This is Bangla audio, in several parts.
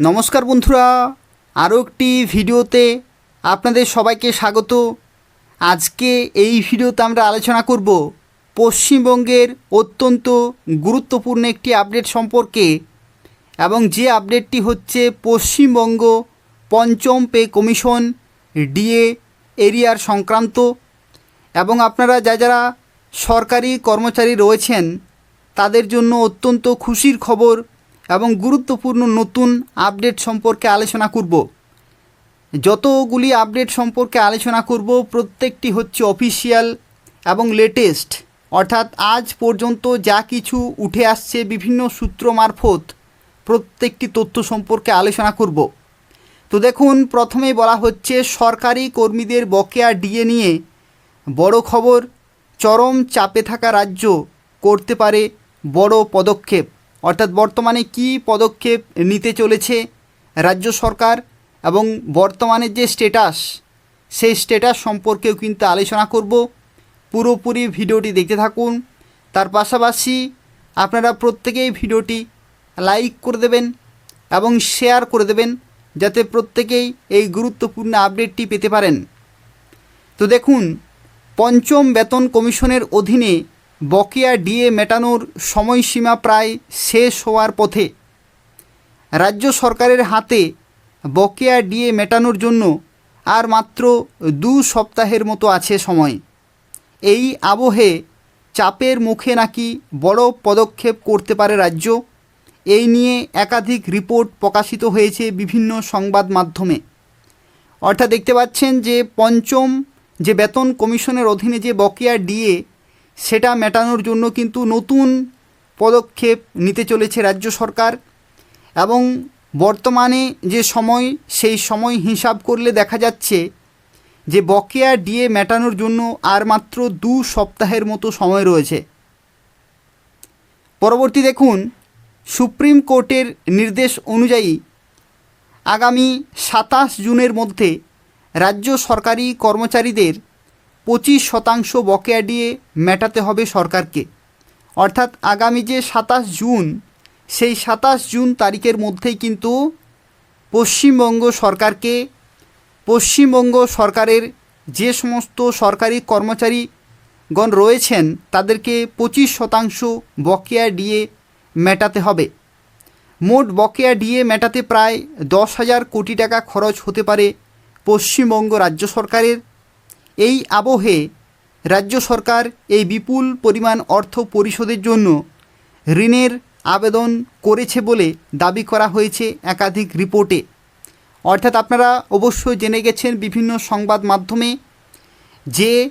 নমস্কার বন্ধুরা, আরও একটি ভিডিওতে আপনাদের সবাইকে স্বাগত। আজকে এই ভিডিওতে আমরা আলোচনা করব পশ্চিমবঙ্গের অত্যন্ত গুরুত্বপূর্ণ একটি আপডেট সম্পর্কে এবং যে আপডেটটি হচ্ছে পশ্চিমবঙ্গ পঞ্চম পে কমিশন ডিএ এরিয়ার সংক্রান্ত এবং আপনারা যা যারা সরকারি কর্মচারী রয়েছেন তাদের জন্য অত্যন্ত খুশির খবর এবং গুরুত্বপূর্ণ নতুন আপডেট সম্পর্কে আলোচনা করব। যতগুলি আপডেট সম্পর্কে আলোচনা করব, প্রত্যেকটি হচ্ছে অফিসিয়াল এবং লেটেস্ট। অর্থাৎ আজ পর্যন্ত যা কিছু উঠে আসছে বিভিন্ন সূত্র মারফত প্রত্যেকটি তথ্য সম্পর্কে আলোচনা করব। তো দেখুন, প্রথমেই বলা হচ্ছে, সরকারি কর্মীদের বকেয়া ডিএ নিয়ে বড় খবর, চরম চাপে থাকা রাজ্য করতে পারে বড় পদক্ষেপ। অর্থাৎ বর্তমানে কি পদক্ষেপ নিতে চলেছে রাজ্য সরকার এবং বর্তমানের যে স্টেটাস সেই স্টেটাস সম্পর্কেও কিন্তু আলোচনা করব। পুরোপুরি ভিডিওটি দেখতে থাকুন। তার পাশাপাশি আপনারা প্রত্যেকেই ভিডিওটি লাইক করে দেবেন এবং শেয়ার করে দেবেন যাতে প্রত্যেকেই এই গুরুত্বপূর্ণ আপডেটটি পেতে পারেন। তো দেখুন, পঞ্চম বেতন কমিশনের অধীনে বকেয়া ডিএ মেটানোর সময়সীমা প্রায় শেষ হওয়ার পথে রাজ্য সরকারের হাতে বকেয়া ডিএ মেটানোর জন্য আর মাত্র দু সপ্তাহের মতো আছে সময়। এই আবহে চাপের মুখে নাকি বড় পদক্ষেপ করতে পারে রাজ্য। এই নিয়ে একাধিক রিপোর্ট প্রকাশিত হয়েছে বিভিন্ন সংবাদ মাধ্যমে। অর্থাৎ দেখতে পাচ্ছেন যে পঞ্চম যে বেতন কমিশনের অধীনে যে বকেয়া ডিএ সেটা মেটানোর জন্য কিন্তু নতুন পদক্ষেপ নিতে চলেছে রাজ্য সরকার এবং বর্তমানে যে সময়, সেই সময় হিসাব করলে দেখা যাচ্ছে যে বকেয়া ডিএ মেটানোর জন্য আর মাত্র দু সপ্তাহের মতো সময় রয়েছে। পরবর্তী দেখুন, সুপ্রিম কোর্টের নির্দেশ অনুযায়ী আগামী সাতাশ জুনের মধ্যে রাজ্য সরকারি কর্মচারীদের পঁচিশ শতাংশ বকেয়া দিয়ে মেটাতে হবে সরকারকে। অর্থাৎ আগামী যে সাতাশ জুন, সেই সাতাশ জুন তারিখের মধ্যেই কিন্তু পশ্চিমবঙ্গ সরকারকে, পশ্চিমবঙ্গ সরকারের যে সমস্ত সরকারি কর্মচারীগণ রয়েছেন, তাদেরকে পঁচিশ শতাংশ বকেয়া দিয়ে মেটাতে হবে। মোট বকেয়া ডিএ মেটাতে প্রায় দশ হাজার কোটি টাকা খরচ হতে পারে পশ্চিমবঙ্গ রাজ্য সরকারের। এই আবহে রাজ্য সরকার এই বিপুল পরিমাণ অর্থ পরিশোধের জন্য ঋণের আবেদন করেছে বলে দাবি করা হয়েছে একাধিক রিপোর্টে। অর্থাৎ আপনারা অবশ্যই জেনে গেছেন বিভিন্ন সংবাদ মাধ্যমে যে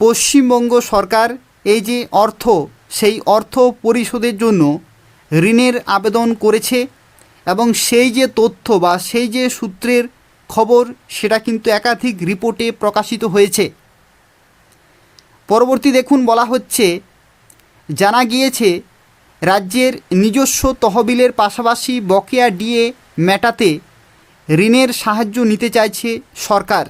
পশ্চিমবঙ্গ সরকার এই যে অর্থ, সেই অর্থ পরিশোধের জন্য ঋণের আবেদন করেছে এবং সেই যে তথ্য বা সেই যে সূত্রের খবর সেটা কিন্তু একাধিক রিপোর্টে প্রকাশিত হয়েছে। পরবর্তী দেখুন বলা হচ্ছে, জানা গিয়েছে, রাজ্যের নিজস্ব তহবিলের পাশাপাশি বকেয়া ডিএ মেটাতে ঋণের সাহায্য নিতে চাইছে সরকার।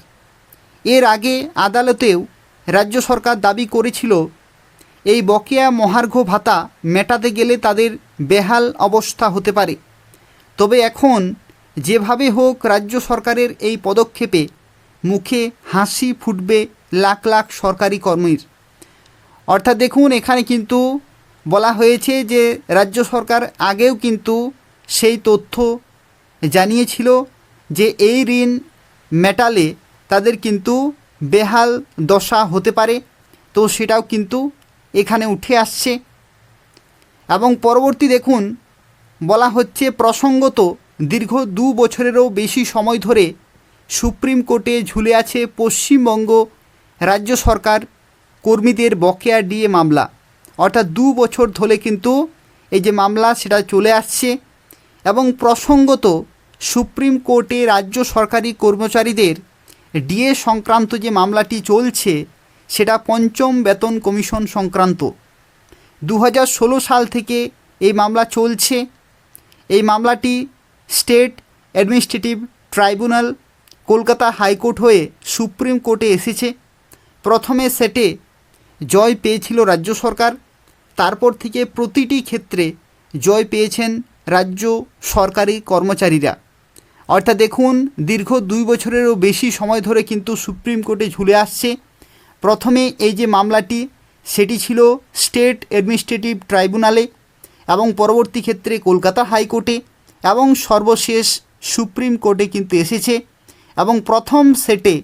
এর আগে আদালতেও রাজ্য সরকার দাবি করেছিল, এই বকেয়া মহার্ঘ ভাতা মেটাতে গেলে তাদের বেহাল অবস্থা হতে পারে। তবে এখন যেভাবে হোক রাজ্য সরকারের এই পদক্ষেপে মুখে হাসি ফুটবে লাখ লাখ সরকারি কর্মীর। অর্থাৎ দেখুন, এখানে কিন্তু বলা হয়েছে যে রাজ্য সরকার আগেও কিন্তু সেই তথ্য জানিয়েছিল যে এই ঋণ মেটালে তাদের কিন্তু বেহাল দশা হতে পারে। তো সেটাও কিন্তু এখানে উঠে আসছে। এবং পরবর্তী দেখুন, বলা হচ্ছে প্রসঙ্গত দীর্ঘ দু বছরেরও বেশি সময় ধরে সুপ্রিম কোর্টে ঝুলে আছে পশ্চিমবঙ্গ রাজ্য সরকার কর্মীদের বকেয়া ডিএ মামলা। অর্থাৎ দু বছর ধরে কিন্তু এই যে মামলা, সেটা চলে আসছে এবং প্রসঙ্গত সুপ্রিম কোর্টে রাজ্য সরকারি কর্মচারীদের ডিএ সংক্রান্ত যে মামলাটি চলছে, সেটা পঞ্চম বেতন কমিশন সংক্রান্ত। দু হাজার ষোলো সাল থেকে এই মামলা চলছে। এই মামলাটি state administrative tribunal Kolkata high court হয়ে সুপ্রিম কোর্টে এসেছে। প্রথমে সেটে জয় পেয়েছিল রাজ্য সরকার, তারপর থেকে প্রতিটি ক্ষেত্রে জয় পেয়েছেন রাজ্য সরকারি কর্মচারীরা। অর্থাৎ দেখুন, দীর্ঘ দুই বছরেরও বেশি সময় ধরে কিন্তু সুপ্রিম কোর্টে ঝুলে আসছে। প্রথমে এই যে মামলাটি, সেটি ছিল স্টেট অ্যাডমিনিস্ট্রেটিভ ট্রাইব্যুনালে এবং পরবর্তী ক্ষেত্রে কলকাতা হাইকোর্টে। এবং সর্বশেষ সুপ্রিম কোর্টে কিন্তু এসেছে এবং প্রথম সেটে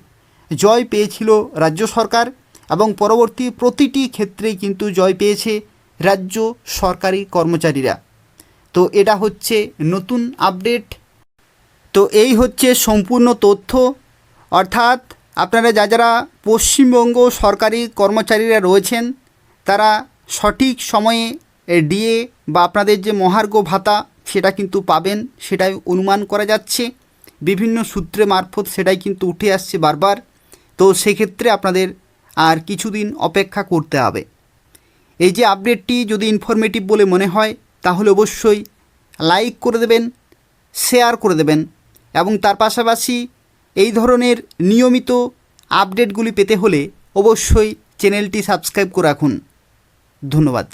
জয় পেয়েছিল রাজ্য সরকার এবং পরবর্তী প্রতিটি ক্ষেত্রেই কিন্তু জয় পেয়েছে রাজ্য সরকারি কর্মচারীরা। তো এটা হচ্ছে নতুন আপডেট। তো এই হচ্ছে সম্পূর্ণ তথ্য। অর্থাৎ আপনারা যা যারা পশ্চিমবঙ্গ সরকারি কর্মচারীরা রয়েছেন, তারা সঠিক সময়ে ডিএ বা আপনাদের যে মহার্ঘ ভাতা সেটা কিন্তু পাবেন, সেটাই অনুমান করা যাচ্ছে। বিভিন্ন সূত্রে মারফত সেটাই কিন্তু উঠে আসছে বারবার। তো সেক্ষেত্রে আপনাদের আর কিছুদিন অপেক্ষা করতে হবে। এই যে আপডেটটি যদি ইনফরমেটিভ বলে মনে হয়, তাহলে অবশ্যই লাইক করে দেবেন শেয়ার করে দেবেন এবং তার পাশাপাশি এই ধরনের নিয়মিত আপডেটগুলি পেতে হলে অবশ্যই চ্যানেলটি সাবস্ক্রাইব করে রাখুন। ধন্যবাদ।